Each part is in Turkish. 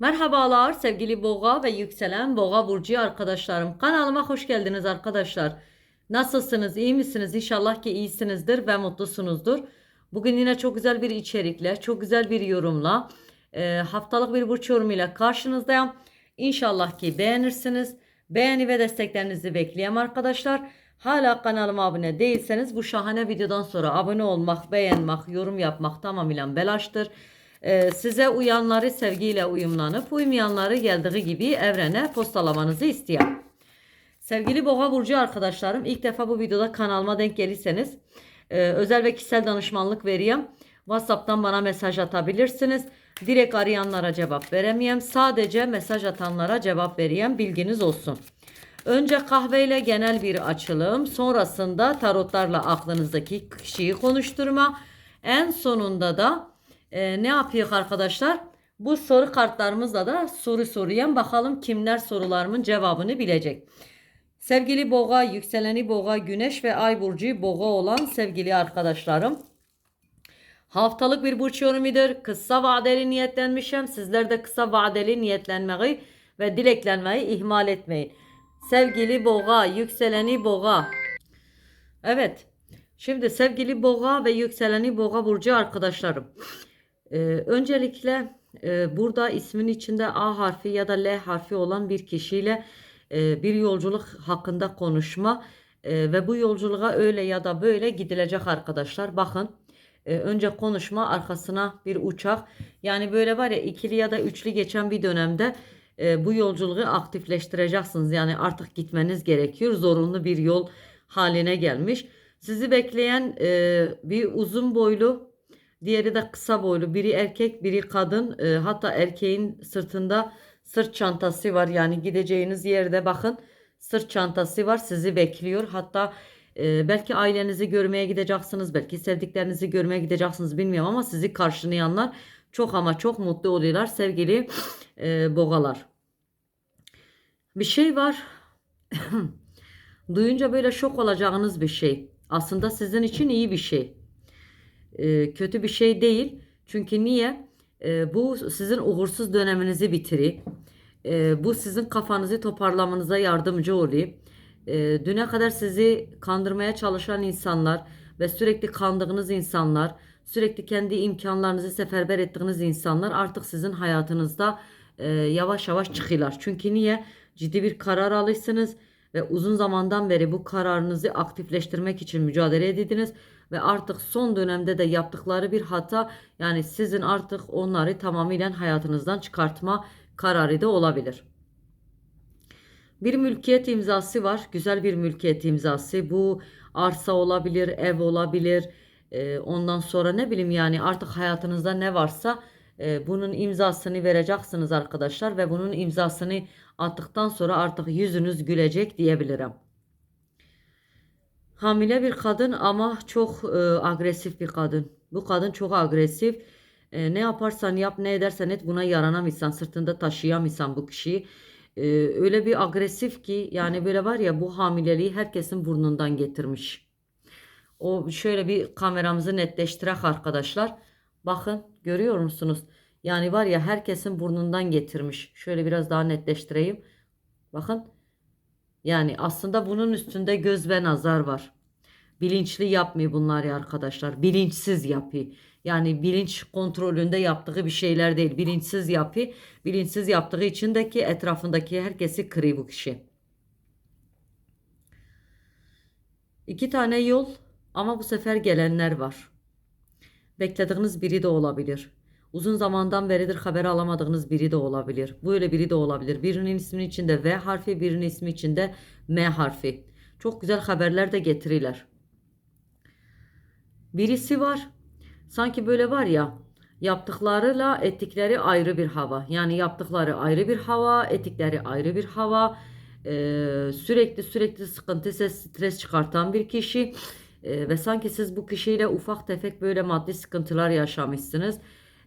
Merhabalar sevgili boğa ve yükselen boğa burcu arkadaşlarım. Kanalıma hoş geldiniz arkadaşlar. Nasılsınız? iyi misiniz? İnşallah ki iyisinizdir ve mutlusunuzdur. Bugün yine çok güzel bir içerikle, çok güzel bir yorumla, e, haftalık bir burç yorumuyla karşınızdayım. İnşallah ki beğenirsiniz. Beğeni ve desteklerinizi bekliyorum arkadaşlar. Hala kanalıma abone değilseniz bu şahane videodan sonra abone olmak, beğenmek, yorum yapmak tamamıyla belaştır. Ee, size uyanları sevgiyle uyumlanıp uymayanları geldiği gibi evrene postalamanızı isteyen. Sevgili Boğa Burcu arkadaşlarım ilk defa bu videoda kanalıma denk gelirseniz e, özel ve kişisel danışmanlık vereyim. Whatsapp'tan bana mesaj atabilirsiniz. Direkt arayanlara cevap veremeyem. Sadece mesaj atanlara cevap vereyim. Bilginiz olsun. Önce kahveyle genel bir açılım, sonrasında tarotlarla aklınızdaki kişiyi konuşturma, en sonunda da e, ne yapıyor arkadaşlar? Bu soru kartlarımızla da soru soruyan bakalım kimler sorularımın cevabını bilecek. Sevgili boğa, yükseleni boğa, güneş ve ay burcu boğa olan sevgili arkadaşlarım. Haftalık bir burç yorumidir. Kısa vadeli niyetlenmişim. Sizler de kısa vadeli niyetlenmeyi ve dileklenmeyi ihmal etmeyin. Sevgili boğa, yükseleni boğa. Evet. Şimdi sevgili boğa ve yükseleni boğa burcu arkadaşlarım. Ee, öncelikle e, burada ismin içinde A harfi ya da L harfi olan bir kişiyle e, bir yolculuk hakkında konuşma e, ve bu yolculuğa öyle ya da böyle gidilecek arkadaşlar. Bakın e, önce konuşma arkasına bir uçak yani böyle var ya ikili ya da üçlü geçen bir dönemde e, bu yolculuğu aktifleştireceksiniz. Yani artık gitmeniz gerekiyor. Zorunlu bir yol haline gelmiş. Sizi bekleyen e, bir uzun boylu Diğeri de kısa boylu. Biri erkek, biri kadın. E, hatta erkeğin sırtında sırt çantası var. Yani gideceğiniz yerde bakın sırt çantası var. Sizi bekliyor. Hatta e, belki ailenizi görmeye gideceksiniz. Belki sevdiklerinizi görmeye gideceksiniz. Bilmiyorum ama sizi karşılayanlar çok ama çok mutlu oluyorlar sevgili e, boğalar. Bir şey var. Duyunca böyle şok olacağınız bir şey. Aslında sizin için iyi bir şey e, kötü bir şey değil. Çünkü niye? E, bu sizin uğursuz döneminizi bitiri. E, bu sizin kafanızı toparlamanıza yardımcı oluyor. E, düne kadar sizi kandırmaya çalışan insanlar ve sürekli kandığınız insanlar, sürekli kendi imkanlarınızı seferber ettiğiniz insanlar artık sizin hayatınızda e, yavaş yavaş çıkıyorlar. Çünkü niye? Ciddi bir karar alırsınız ve uzun zamandan beri bu kararınızı aktifleştirmek için mücadele ediniz ve artık son dönemde de yaptıkları bir hata yani sizin artık onları tamamıyla hayatınızdan çıkartma kararı da olabilir. Bir mülkiyet imzası var. Güzel bir mülkiyet imzası. Bu arsa olabilir, ev olabilir. Ee, ondan sonra ne bileyim yani artık hayatınızda ne varsa e, bunun imzasını vereceksiniz arkadaşlar ve bunun imzasını attıktan sonra artık yüzünüz gülecek diyebilirim. Hamile bir kadın ama çok e, agresif bir kadın. Bu kadın çok agresif. E, ne yaparsan yap, ne edersen et buna yaranamıyorsan, sırtında taşıyamıyorsan bu kişiyi. E, öyle bir agresif ki yani böyle var ya bu hamileliği herkesin burnundan getirmiş. O şöyle bir kameramızı netleştirek arkadaşlar. Bakın görüyor musunuz? Yani var ya herkesin burnundan getirmiş. Şöyle biraz daha netleştireyim. Bakın. Yani aslında bunun üstünde göz ve nazar var. Bilinçli yapmıyor bunlar ya arkadaşlar. Bilinçsiz yapıyor. Yani bilinç kontrolünde yaptığı bir şeyler değil. Bilinçsiz yapıyor. Bilinçsiz yaptığı için de ki etrafındaki herkesi kırıyor bu kişi. İki tane yol ama bu sefer gelenler var. Beklediğiniz biri de olabilir. Uzun zamandan beridir haber alamadığınız biri de olabilir. Böyle biri de olabilir. Birinin isminin içinde V harfi, birinin ismi içinde M harfi. Çok güzel haberler de getirirler. Birisi var. Sanki böyle var ya yaptıklarıyla ettikleri ayrı bir hava. Yani yaptıkları ayrı bir hava, ettikleri ayrı bir hava. Ee, sürekli sürekli sıkıntı, stres çıkartan bir kişi. Ee, ve sanki siz bu kişiyle ufak tefek böyle maddi sıkıntılar yaşamışsınız.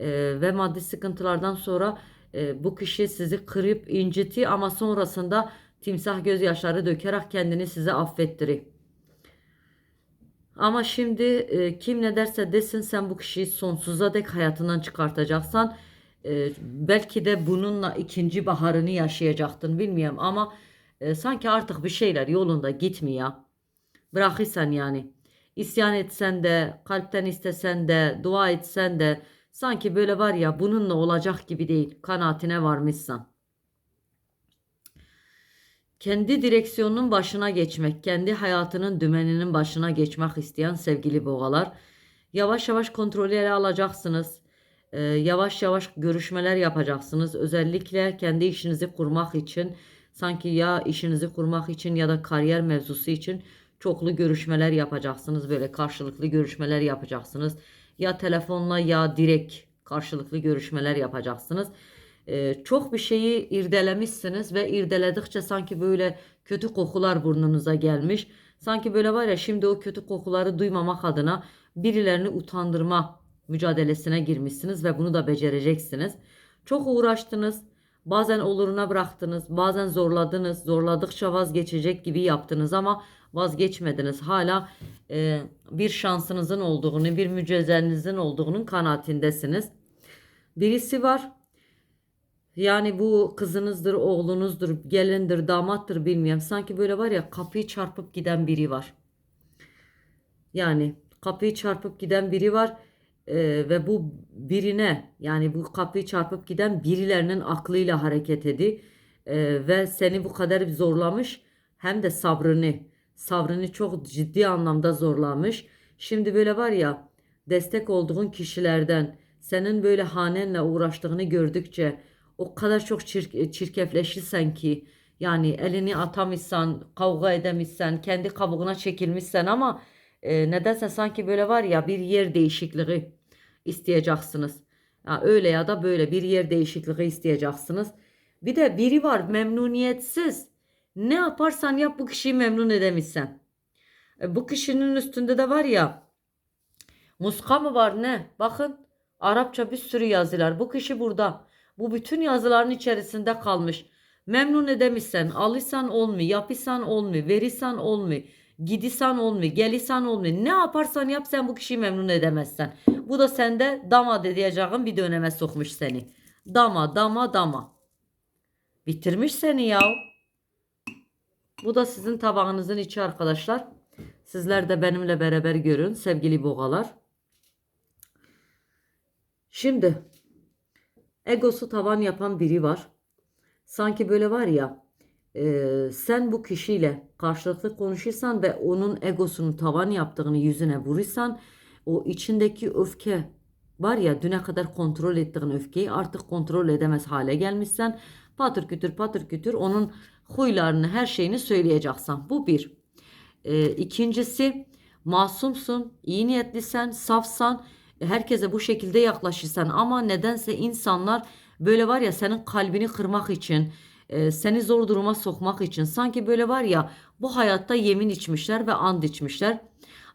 Ee, ve maddi sıkıntılardan sonra e, bu kişi sizi kırıp inciti ama sonrasında timsah gözyaşları dökerek kendini size affettirir. Ama şimdi e, kim ne derse desin sen bu kişiyi sonsuza dek hayatından çıkartacaksan e, belki de bununla ikinci baharını yaşayacaktın bilmiyorum ama e, sanki artık bir şeyler yolunda gitmiyor. Bırakırsan yani. İsyan etsen de, kalpten istesen de, dua etsen de sanki böyle var ya bununla olacak gibi değil. Kanaatine varmışsan. Kendi direksiyonunun başına geçmek, kendi hayatının dümeninin başına geçmek isteyen sevgili boğalar. Yavaş yavaş kontrolü ele alacaksınız. Ee, yavaş yavaş görüşmeler yapacaksınız. Özellikle kendi işinizi kurmak için, sanki ya işinizi kurmak için ya da kariyer mevzusu için çoklu görüşmeler yapacaksınız. Böyle karşılıklı görüşmeler yapacaksınız. Ya telefonla ya direkt karşılıklı görüşmeler yapacaksınız. Ee, çok bir şeyi irdelemişsiniz ve irdeledikçe sanki böyle kötü kokular burnunuza gelmiş. Sanki böyle var ya şimdi o kötü kokuları duymamak adına birilerini utandırma mücadelesine girmişsiniz ve bunu da becereceksiniz. Çok uğraştınız. Bazen oluruna bıraktınız, bazen zorladınız, zorladıkça vazgeçecek gibi yaptınız ama vazgeçmediniz. Hala e, bir şansınızın olduğunu, bir mücevherinizin olduğunun kanaatindesiniz. Birisi var. Yani bu kızınızdır, oğlunuzdur, gelindir, damattır bilmiyorum. Sanki böyle var ya kapıyı çarpıp giden biri var. Yani kapıyı çarpıp giden biri var Ee, ve bu birine yani bu kapıyı çarpıp giden birilerinin aklıyla hareket edi Ee, ve seni bu kadar zorlamış hem de sabrını sabrını çok ciddi anlamda zorlamış. Şimdi böyle var ya destek olduğun kişilerden senin böyle hanenle uğraştığını gördükçe o kadar çok çirk, çirkefleşirsen ki yani elini atamışsan, kavga edemişsen, kendi kabuğuna çekilmişsen ama e, nedense sanki böyle var ya bir yer değişikliği isteyeceksiniz. Ya öyle ya da böyle bir yer değişikliği isteyeceksiniz. Bir de biri var memnuniyetsiz. Ne yaparsan yap bu kişiyi memnun edemişsen. E, bu kişinin üstünde de var ya muska mı var ne? Bakın Arapça bir sürü yazılar. Bu kişi burada. Bu bütün yazıların içerisinde kalmış. Memnun edemişsen, alırsan olmuyor, yapırsan olmuyor, verirsen olmuyor, gidisan olmuyor, gelisan olmuyor. Ne yaparsan yap sen bu kişiyi memnun edemezsen. Bu da sende dama diyeceğin bir döneme sokmuş seni. Dama, dama, dama. Bitirmiş seni ya. Bu da sizin tabağınızın içi arkadaşlar. Sizler de benimle beraber görün sevgili boğalar. Şimdi egosu tavan yapan biri var. Sanki böyle var ya e, sen bu kişiyle karşılıklı konuşursan ve onun egosunu tavan yaptığını yüzüne vurursan o içindeki öfke var ya düne kadar kontrol ettiğin öfkeyi artık kontrol edemez hale gelmişsen patır kütür patır kütür onun huylarını her şeyini söyleyeceksin. Bu bir. E, ikincisi masumsun, iyi niyetlisen, safsan herkese bu şekilde yaklaşırsan ama nedense insanlar böyle var ya senin kalbini kırmak için e, seni zor duruma sokmak için sanki böyle var ya bu hayatta yemin içmişler ve and içmişler.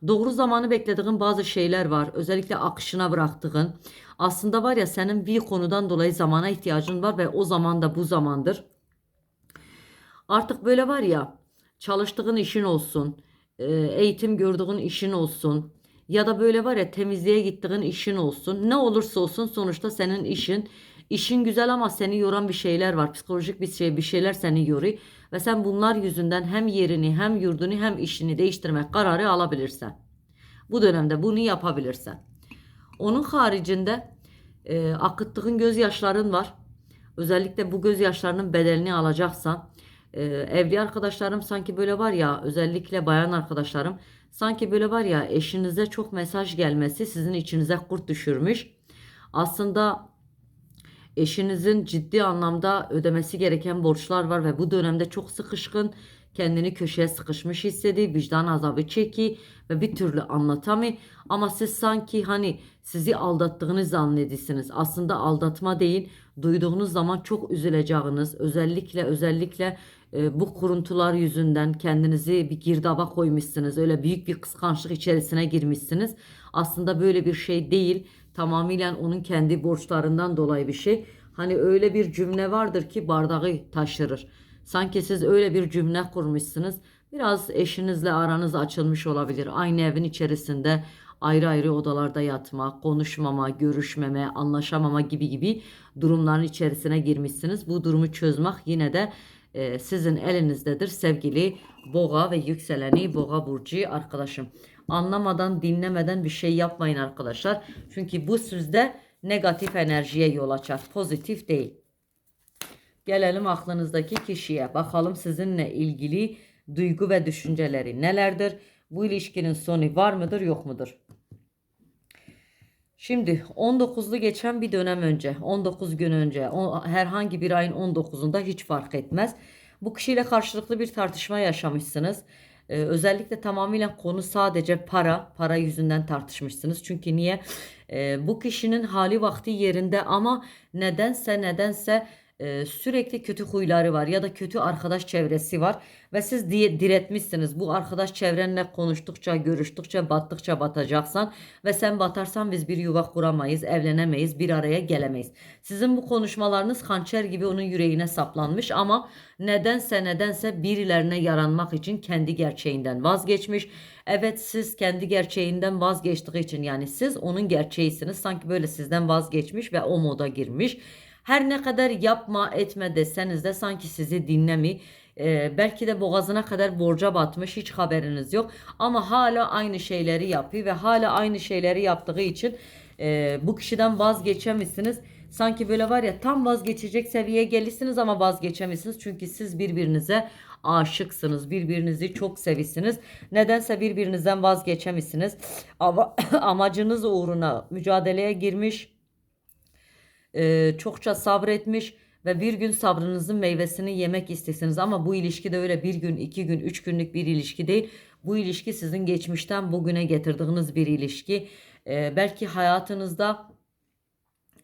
Doğru zamanı beklediğin bazı şeyler var. Özellikle akışına bıraktığın. Aslında var ya senin bir konudan dolayı zamana ihtiyacın var ve o zaman da bu zamandır. Artık böyle var ya çalıştığın işin olsun, e, eğitim gördüğün işin olsun ya da böyle var ya temizliğe gittiğin işin olsun. Ne olursa olsun sonuçta senin işin. İşin güzel ama seni yoran bir şeyler var. Psikolojik bir şey, bir şeyler seni yoruyor. Ve sen bunlar yüzünden hem yerini hem yurdunu hem işini değiştirmek kararı alabilirsen. Bu dönemde bunu yapabilirsen. Onun haricinde e, akıttığın gözyaşların var. Özellikle bu gözyaşlarının bedelini alacaksan e, evli arkadaşlarım sanki böyle var ya özellikle bayan arkadaşlarım sanki böyle var ya eşinize çok mesaj gelmesi sizin içinize kurt düşürmüş. Aslında eşinizin ciddi anlamda ödemesi gereken borçlar var ve bu dönemde çok sıkışkın kendini köşeye sıkışmış hissediyor, vicdan azabı çeki ve bir türlü anlatamıyor. Ama siz sanki hani sizi aldattığını zannediyorsunuz. Aslında aldatma değil, duyduğunuz zaman çok üzüleceğiniz, özellikle özellikle e, bu kuruntular yüzünden kendinizi bir girdaba koymuşsunuz. Öyle büyük bir kıskançlık içerisine girmişsiniz. Aslında böyle bir şey değil. Tamamıyla onun kendi borçlarından dolayı bir şey. Hani öyle bir cümle vardır ki bardağı taşırır. Sanki siz öyle bir cümle kurmuşsunuz. Biraz eşinizle aranız açılmış olabilir. Aynı evin içerisinde, ayrı ayrı odalarda yatma, konuşmama, görüşmeme, anlaşamama gibi gibi durumların içerisine girmişsiniz. Bu durumu çözmek yine de e, sizin elinizdedir sevgili boğa ve yükseleni boğa burcu arkadaşım. Anlamadan dinlemeden bir şey yapmayın arkadaşlar. Çünkü bu sizde negatif enerjiye yol açar. Pozitif değil. Gelelim aklınızdaki kişiye. Bakalım sizinle ilgili duygu ve düşünceleri nelerdir? Bu ilişkinin sonu var mıdır yok mudur? Şimdi 19'lu geçen bir dönem önce, 19 gün önce, o, herhangi bir ayın 19'unda hiç fark etmez. Bu kişiyle karşılıklı bir tartışma yaşamışsınız. Ee, özellikle tamamıyla konu sadece para, para yüzünden tartışmışsınız. Çünkü niye? Ee, bu kişinin hali vakti yerinde ama nedense nedense e, sürekli kötü huyları var ya da kötü arkadaş çevresi var ve siz diye diretmişsiniz. Bu arkadaş çevrenle konuştukça, görüştükçe, battıkça batacaksan ve sen batarsan biz bir yuva kuramayız, evlenemeyiz, bir araya gelemeyiz. Sizin bu konuşmalarınız hançer gibi onun yüreğine saplanmış ama nedense nedense birilerine yaranmak için kendi gerçeğinden vazgeçmiş. Evet siz kendi gerçeğinden vazgeçtiği için yani siz onun gerçeğisiniz. Sanki böyle sizden vazgeçmiş ve o moda girmiş. Her ne kadar yapma etme deseniz de sanki sizi dinlemi. Ee, belki de boğazına kadar borca batmış hiç haberiniz yok. Ama hala aynı şeyleri yapıyor ve hala aynı şeyleri yaptığı için e, bu kişiden vazgeçemişsiniz. Sanki böyle var ya tam vazgeçecek seviyeye gelirsiniz ama vazgeçemişsiniz. Çünkü siz birbirinize aşıksınız. Birbirinizi çok sevisiniz. Nedense birbirinizden vazgeçemişsiniz. Ama amacınız uğruna mücadeleye girmiş e, çokça sabretmiş ve bir gün sabrınızın meyvesini yemek istesiniz ama bu ilişki de öyle bir gün, iki gün, üç günlük bir ilişki değil. Bu ilişki sizin geçmişten bugüne getirdiğiniz bir ilişki. E, belki hayatınızda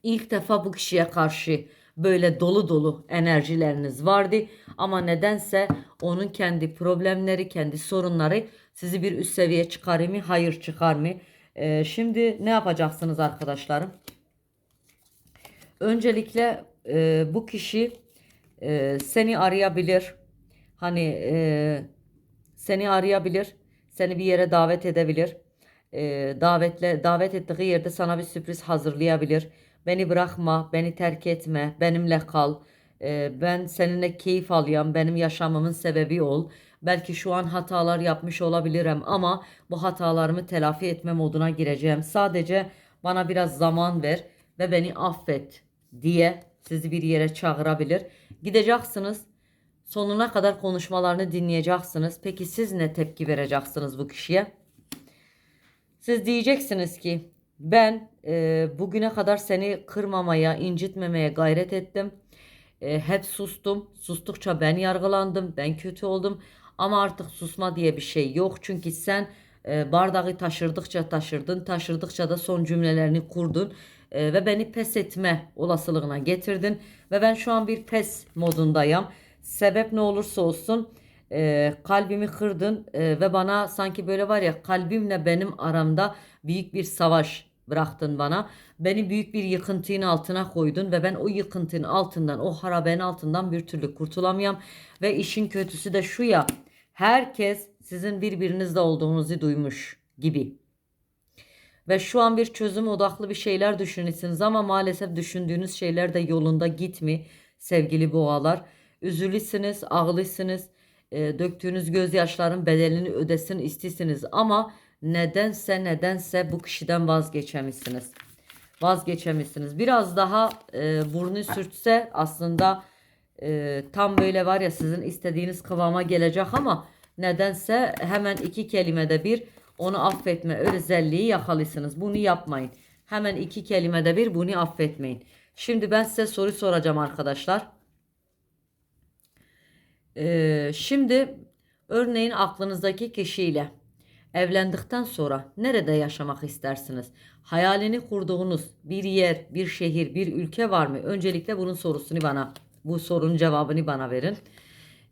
ilk defa bu kişiye karşı böyle dolu dolu enerjileriniz vardı ama nedense onun kendi problemleri, kendi sorunları sizi bir üst seviye çıkarır mı? Hayır çıkar mı? E, şimdi ne yapacaksınız arkadaşlarım? Öncelikle e, bu kişi e, seni arayabilir. Hani e, seni arayabilir. Seni bir yere davet edebilir. E, davetle davet ettiği yerde sana bir sürpriz hazırlayabilir. Beni bırakma, beni terk etme, benimle kal. E, ben seninle keyif alıyorum. Benim yaşamımın sebebi ol. Belki şu an hatalar yapmış olabilirim ama bu hatalarımı telafi etme moduna gireceğim. Sadece bana biraz zaman ver ve beni affet diye sizi bir yere çağırabilir. Gideceksiniz. Sonuna kadar konuşmalarını dinleyeceksiniz. Peki siz ne tepki vereceksiniz bu kişiye? Siz diyeceksiniz ki ben e, bugüne kadar seni kırmamaya, incitmemeye gayret ettim. E, hep sustum. Sustukça ben yargılandım. Ben kötü oldum. Ama artık susma diye bir şey yok. Çünkü sen e, bardağı taşırdıkça taşırdın. Taşırdıkça da son cümlelerini kurdun e, ve beni pes etme olasılığına getirdin ve ben şu an bir pes modundayım. Sebep ne olursa olsun e, kalbimi kırdın e, ve bana sanki böyle var ya kalbimle benim aramda büyük bir savaş bıraktın bana. Beni büyük bir yıkıntının altına koydun ve ben o yıkıntının altından, o harabenin altından bir türlü kurtulamıyorum. Ve işin kötüsü de şu ya, herkes sizin birbirinizde olduğunuzu duymuş gibi. Ve şu an bir çözüm odaklı bir şeyler düşünürsünüz ama maalesef düşündüğünüz şeyler de yolunda gitmi sevgili boğalar. Üzülüsünüz, ağlısınız, e, döktüğünüz gözyaşların bedelini ödesin istisiniz ama nedense nedense bu kişiden vazgeçemişsiniz. Vazgeçemişsiniz. Biraz daha e, burnu sürtse aslında e, tam böyle var ya sizin istediğiniz kıvama gelecek ama nedense hemen iki kelimede bir onu affetme özelliği yakalısınız. Bunu yapmayın. Hemen iki kelimede bir bunu affetmeyin. Şimdi ben size soru soracağım arkadaşlar. Ee, şimdi örneğin aklınızdaki kişiyle evlendikten sonra nerede yaşamak istersiniz? Hayalini kurduğunuz bir yer, bir şehir, bir ülke var mı? Öncelikle bunun sorusunu bana, bu sorunun cevabını bana verin.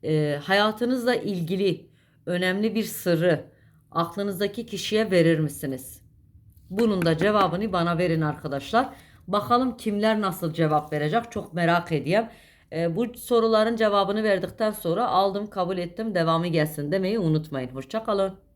Ee, hayatınızla ilgili önemli bir sırrı, aklınızdaki kişiye verir misiniz? Bunun da cevabını bana verin arkadaşlar. Bakalım kimler nasıl cevap verecek çok merak ediyorum. Ee, bu soruların cevabını verdikten sonra aldım kabul ettim devamı gelsin demeyi unutmayın. Hoşçakalın.